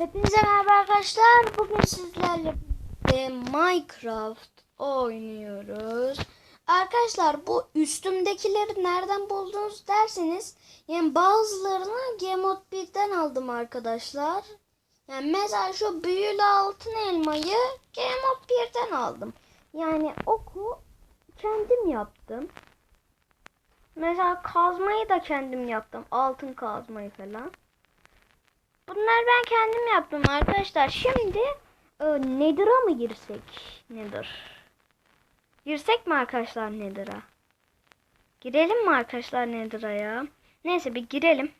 Hepinize merhaba arkadaşlar. Bugün sizlerle birlikte Minecraft oynuyoruz. Arkadaşlar bu üstümdekileri nereden buldunuz derseniz yani bazılarını Gemot 1'den aldım arkadaşlar. Yani mesela şu büyülü altın elmayı Gemot 1'den aldım. Yani oku kendim yaptım. Mesela kazmayı da kendim yaptım. Altın kazmayı falan. Bunlar ben kendim yaptım arkadaşlar. Şimdi e, Nether'a mı girsek? Nether. Girsek mi arkadaşlar Nether'a? Girelim mi arkadaşlar Nether'a ya? Neyse bir girelim.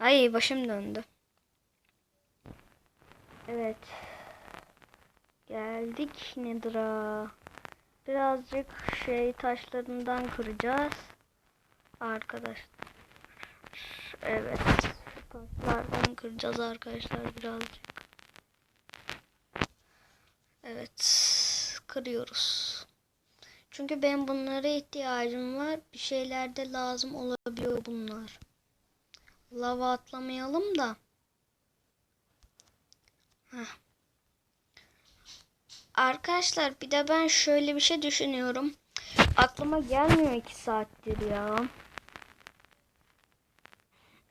Ay başım döndü. Evet. Geldik Nether'a. Birazcık şey taşlarından kıracağız. Arkadaşlar. Evet. Şu taşlardan kıracağız arkadaşlar birazcık. Evet. Kırıyoruz. Çünkü ben bunlara ihtiyacım var. Bir şeyler de lazım olabiliyor bunlar. Lava atlamayalım da. Heh. Arkadaşlar bir de ben şöyle bir şey düşünüyorum. Aklıma gelmiyor iki saattir ya.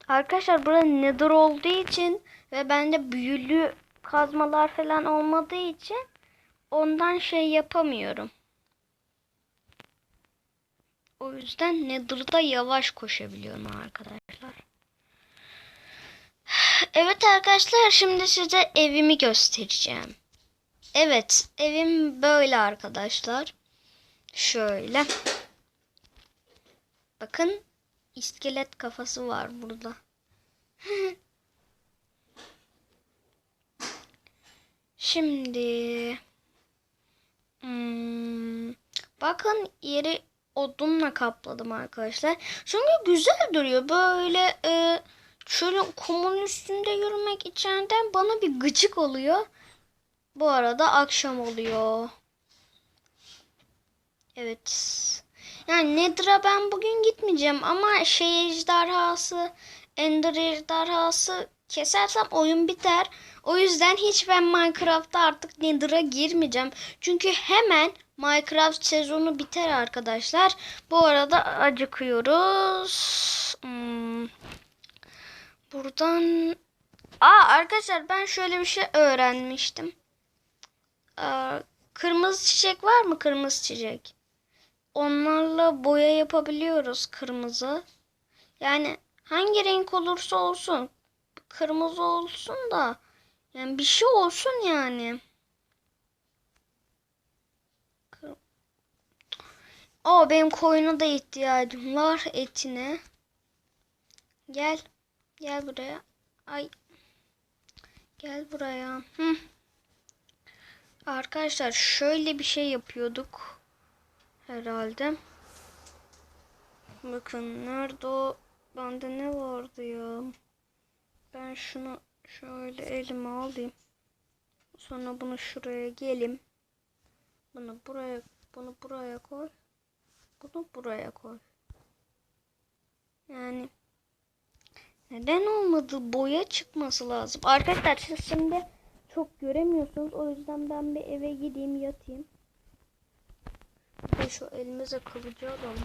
Arkadaşlar burada nether olduğu için ve bende büyülü kazmalar falan olmadığı için ondan şey yapamıyorum. O yüzden nether'da yavaş koşabiliyorum arkadaşlar. Evet arkadaşlar şimdi size evimi göstereceğim. Evet evim böyle arkadaşlar. Şöyle. Bakın iskelet kafası var burada. Şimdi hmm, bakın yeri odunla kapladım arkadaşlar. Çünkü güzel duruyor. Böyle e, şöyle kumun üstünde yürümek içeriden bana bir gıcık oluyor. Bu arada akşam oluyor. Evet. Nether'a ben bugün gitmeyeceğim ama şey ejderhası, Ender ejderhası kesersem oyun biter. O yüzden hiç ben Minecraft'ta artık Nether'a girmeyeceğim. Çünkü hemen Minecraft sezonu biter arkadaşlar. Bu arada acıkıyoruz. Hmm. Buradan... Aa arkadaşlar ben şöyle bir şey öğrenmiştim. Aa, kırmızı çiçek var mı? Kırmızı çiçek. Onlarla boya yapabiliyoruz kırmızı. Yani hangi renk olursa olsun kırmızı olsun da yani bir şey olsun yani. O benim koyuna da ihtiyacım var etine. Gel. Gel buraya. Ay. Gel buraya. Hı. Arkadaşlar şöyle bir şey yapıyorduk. Herhalde. Bakın nerede o? Bende ne vardı ya? Ben şunu şöyle elime alayım. Sonra bunu şuraya gelim. Bunu buraya bunu buraya koy. Bunu buraya koy. Yani neden olmadı? Boya çıkması lazım. Arkadaşlar siz şimdi çok göremiyorsunuz. O yüzden ben bir eve gideyim yatayım. Bir şu elimize kılıcı alalım.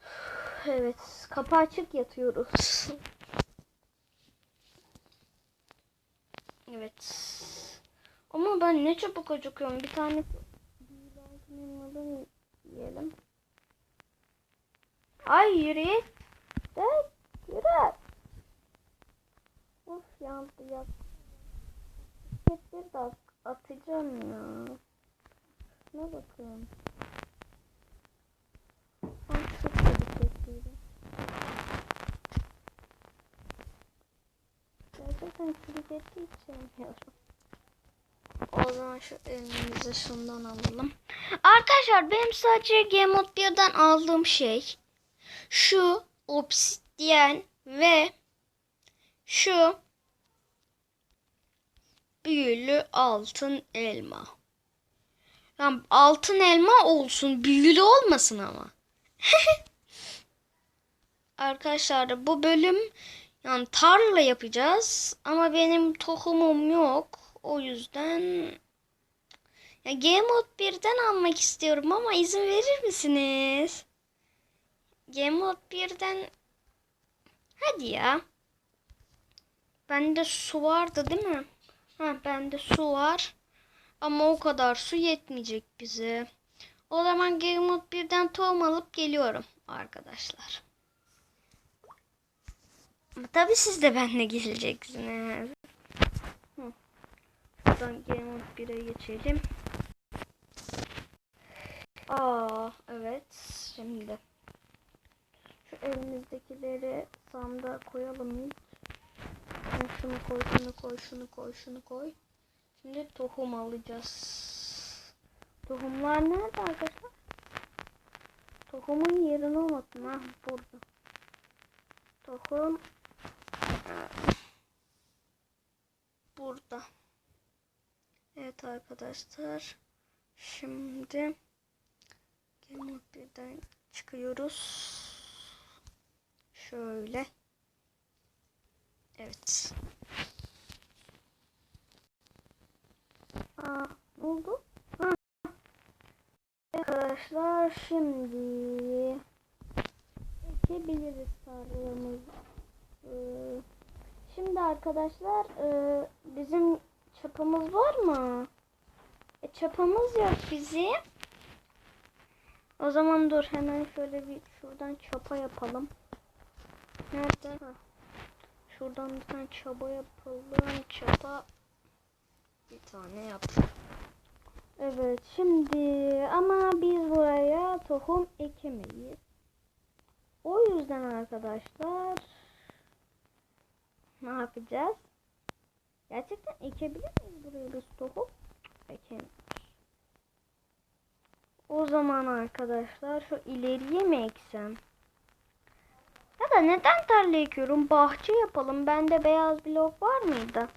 Evet. Kapı açık yatıyoruz. evet. Ama ben ne çabuk acıkıyorum. Bir tane yiyelim. Ay yürü. De yürü. Of yandı ya. Ketleri de at- atacağım ya. Şuna bakın. Ay çok kötü ketleri. Gerçekten kriketi hiç sevmiyorum. O zaman şu elimize şundan alalım. Arkadaşlar benim sadece 1'den aldığım şey şu obsidyen ve şu büyülü altın elma. Yani altın elma olsun, büyülü olmasın ama. Arkadaşlar bu bölüm Yani tarla yapacağız ama benim tohumum yok. O yüzden ya Game Mode 1'den almak istiyorum ama izin verir misiniz? Game Mode 1'den hadi ya. Bende su vardı değil mi? Ha bende su var. Ama o kadar su yetmeyecek bize. O zaman Game Mode 1'den tohum alıp geliyorum arkadaşlar. Ama tabii siz de benimle geleceksiniz. Hı. Şuradan Game Mode 1'e geçelim. Aa evet şimdi. Şu elimizdekileri sandığa koyalım Şunu koy, şunu koy, şunu koy, şunu koy. Şimdi tohum alacağız. Tohumlar nerede arkadaşlar? Tohumun yerini unuttum. Ha burada. Tohum burada. Evet arkadaşlar. Şimdi Game 1'den çıkıyoruz. Şöyle. Evet. Aa, ne oldu? Ha. Arkadaşlar şimdi ekebiliriz tarlamızı. Ee, Şimdi arkadaşlar e, bizim çapımız var mı? E, çapımız yok bizim. O zaman dur hemen şöyle bir şuradan çapa yapalım. Nerede? Ha. Şuradan bir tane çaba yapalım. Çapa bir tane yap. Evet şimdi ama biz buraya tohum ekemeyiz. O yüzden arkadaşlar ne yapacağız? Gerçekten ekebilir miyiz buraya biz tohum? Ekemiyoruz. O zaman arkadaşlar şu ileriye mi eksem? Ya da neden tarla ekiyorum? Bahçe yapalım. Bende beyaz blok var mıydı?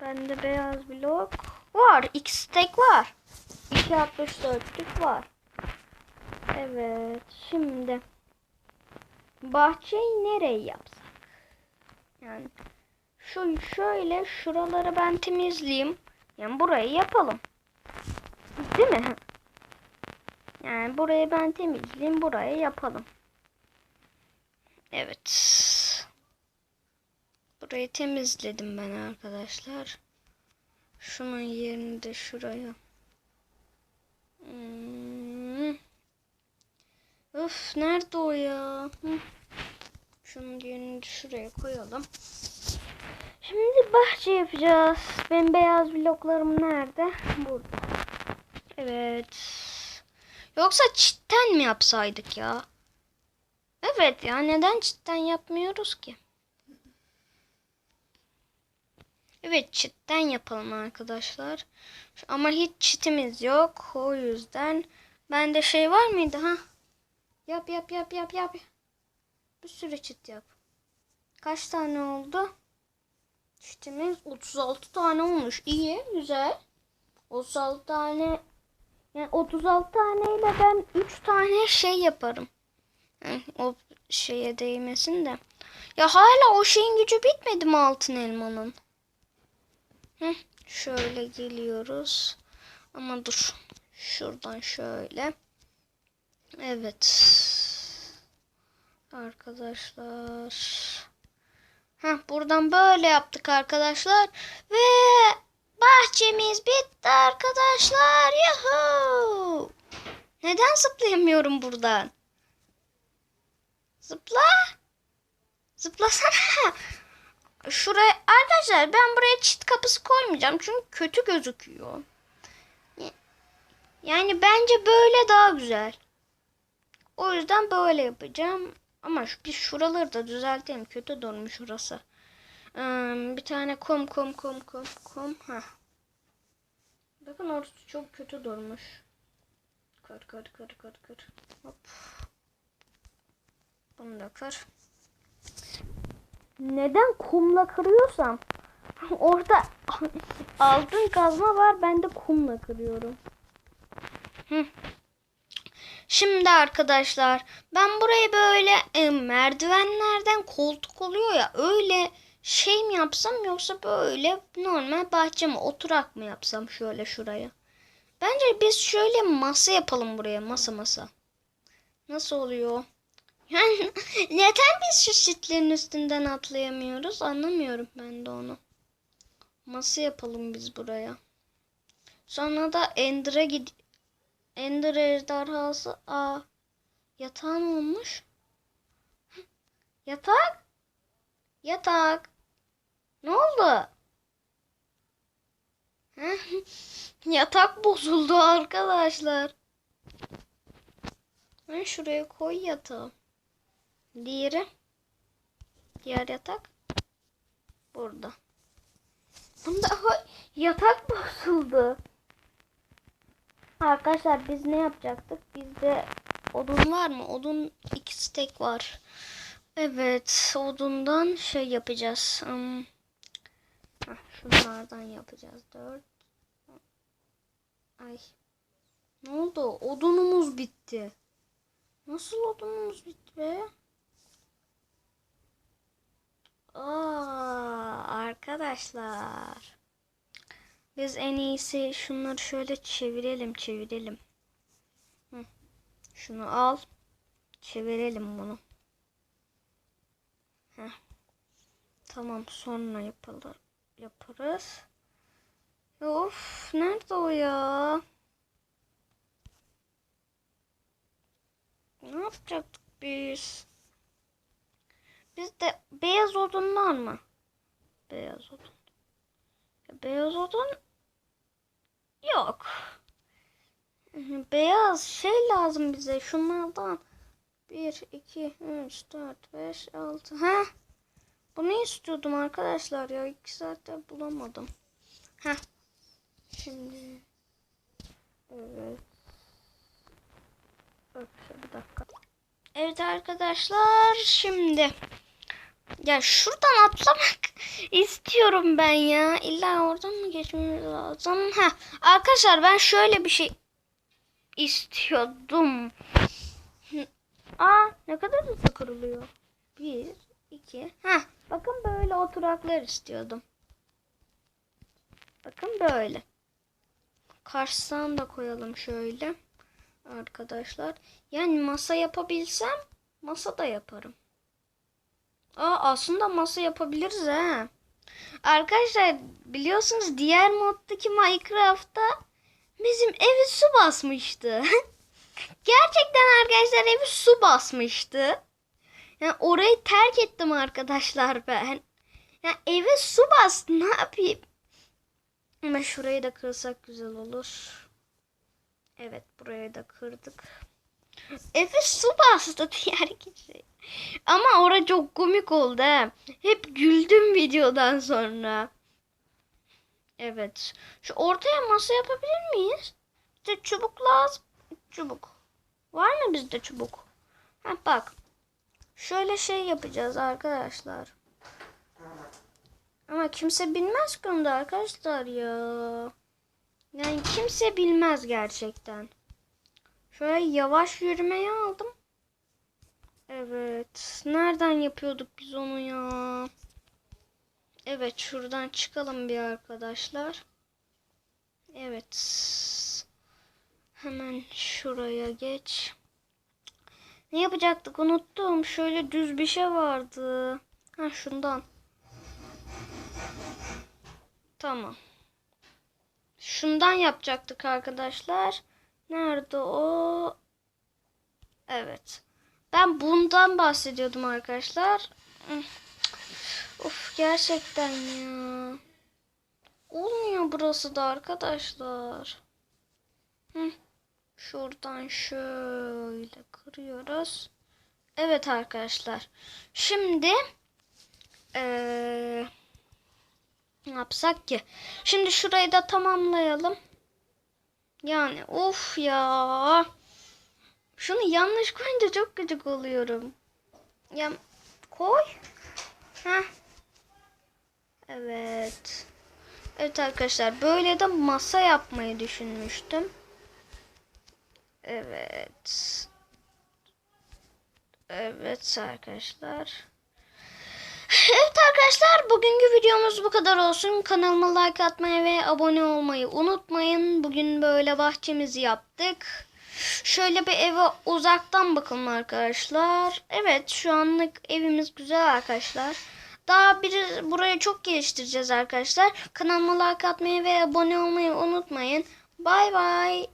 Bende beyaz blok var. X stack var. 2.64'lük var. Evet. Şimdi bahçeyi nereye yapsak? Yani şu şöyle şuraları ben temizleyeyim. Yani burayı yapalım. Değil mi? Yani burayı ben temizleyeyim. Burayı yapalım. Evet. Burayı temizledim ben arkadaşlar. Şunun yerini de şuraya. Hmm. Öf nerede o ya? Hı. Şunun yerini de şuraya koyalım. Şimdi bahçe yapacağız. Ben beyaz bloklarım nerede? Burada. Evet. Yoksa çitten mi yapsaydık ya? Evet ya neden çitten yapmıyoruz ki? Evet çitten yapalım arkadaşlar. Ama hiç çitimiz yok. O yüzden bende şey var mıydı ha? Yap yap yap yap yap. Bir sürü çit yap. Kaç tane oldu? Çitimiz 36 tane olmuş. İyi güzel. 36 tane yani 36 taneyle ben 3 tane şey yaparım. O şeye değmesin de. Ya hala o şeyin gücü bitmedi mi altın elmanın? Hı, şöyle geliyoruz. Ama dur. Şuradan şöyle. Evet. Arkadaşlar. Heh, buradan böyle yaptık arkadaşlar. Ve bahçemiz bitti arkadaşlar. Yuhuu. Neden zıplayamıyorum buradan? Zıpla. Zıplasana. Şuraya arkadaşlar ben buraya çit kapısı koymayacağım çünkü kötü gözüküyor. Yani bence böyle daha güzel. O yüzden böyle yapacağım. Ama şu, biz şuraları da düzeltelim. Kötü durmuş orası. Ee, bir tane kum kum kum kum kum. Heh. Bakın orası çok kötü durmuş. Kır kır kır kır kır. Hop. Bunu da kır. Neden kumla kırıyorsam orada altın kazma var ben de kumla kırıyorum. Şimdi arkadaşlar ben burayı böyle e, merdivenlerden koltuk oluyor ya öyle şey mi yapsam yoksa böyle normal bahçe mi oturak mı yapsam şöyle şuraya. Bence biz şöyle masa yapalım buraya masa masa. Nasıl oluyor? Yani neden biz şu şitlerin üstünden atlayamıyoruz anlamıyorum ben de onu. Masa yapalım biz buraya. Sonra da Ender'a gid Ender ejderhası. Aa, yatağın olmuş. Yatak. Yatak. Ne oldu? Yatak bozuldu arkadaşlar. Ben şuraya koy yatağı. Diğeri. Diğer yatak. Burada. Bunda yatak bozuldu. Arkadaşlar biz ne yapacaktık? Bizde odun var mı? Odun iki stek var. Evet, odundan şey yapacağız. Hmm. heh, şunlardan yapacağız. Dört. Ay. Ne oldu? Odunumuz bitti. Nasıl odunumuz bitti be? Aa, arkadaşlar. Biz en iyisi şunları şöyle çevirelim, çevirelim. Şunu al. Çevirelim bunu. Heh. Tamam sonra yapalım. Yaparız. Of nerede o ya? Ne yapacaktık biz? Bizde beyaz odun var mı? Beyaz odun. Beyaz odun yok. Beyaz şey lazım bize. Şunlardan. 1, 2, 3, 4, 5, 6. Ha? Bunu istiyordum arkadaşlar ya. 2 saatte bulamadım. Ha. Şimdi. Evet. Bir dakika. Evet arkadaşlar şimdi. Ya şuradan atlamak istiyorum ben ya. İlla oradan mı geçmemiz lazım? Ha, arkadaşlar ben şöyle bir şey istiyordum. Aa ne kadar hızlı kırılıyor. Bir, iki. Ha, bakın böyle oturaklar istiyordum. Bakın böyle. Karşısına da koyalım şöyle. Arkadaşlar. Yani masa yapabilsem masa da yaparım. Aa, aslında masa yapabiliriz ha. Arkadaşlar biliyorsunuz diğer moddaki Minecraft'ta bizim evi su basmıştı. Gerçekten arkadaşlar evi su basmıştı. Yani orayı terk ettim arkadaşlar ben. Yani eve su bastı ne yapayım? Ama şurayı da kırsak güzel olur. Evet burayı da kırdık. Efe su bastı diğer kişi. Ama orada çok komik oldu he. Hep güldüm videodan sonra. Evet. Şu ortaya masa yapabilir miyiz? İşte çubuk lazım. Çubuk. Var mı bizde çubuk? Ha bak. Şöyle şey yapacağız arkadaşlar. Ama kimse bilmez ki onu da arkadaşlar ya. Yani kimse bilmez gerçekten. Şöyle yavaş yürümeye aldım. Evet. Nereden yapıyorduk biz onu ya? Evet şuradan çıkalım bir arkadaşlar. Evet. Hemen şuraya geç. Ne yapacaktık unuttum. Şöyle düz bir şey vardı. Ha şundan. Tamam. Şundan yapacaktık arkadaşlar. Nerede o? Evet. Ben bundan bahsediyordum arkadaşlar. Of gerçekten ya. Olmuyor burası da arkadaşlar. Hı. Şuradan şöyle kırıyoruz. Evet arkadaşlar. Şimdi ee, ne yapsak ki? Şimdi şurayı da tamamlayalım. Yani of ya. Şunu yanlış koyunca çok gıcık oluyorum. Ya koy. Ha. Evet. Evet arkadaşlar böyle de masa yapmayı düşünmüştüm. Evet. Evet arkadaşlar. Evet arkadaşlar bugünkü videomuz bu kadar olsun. Kanalıma like atmayı ve abone olmayı unutmayın. Bugün böyle bahçemizi yaptık. Şöyle bir eve uzaktan bakalım arkadaşlar. Evet şu anlık evimiz güzel arkadaşlar. Daha bir burayı çok geliştireceğiz arkadaşlar. Kanalıma like atmayı ve abone olmayı unutmayın. Bay bay.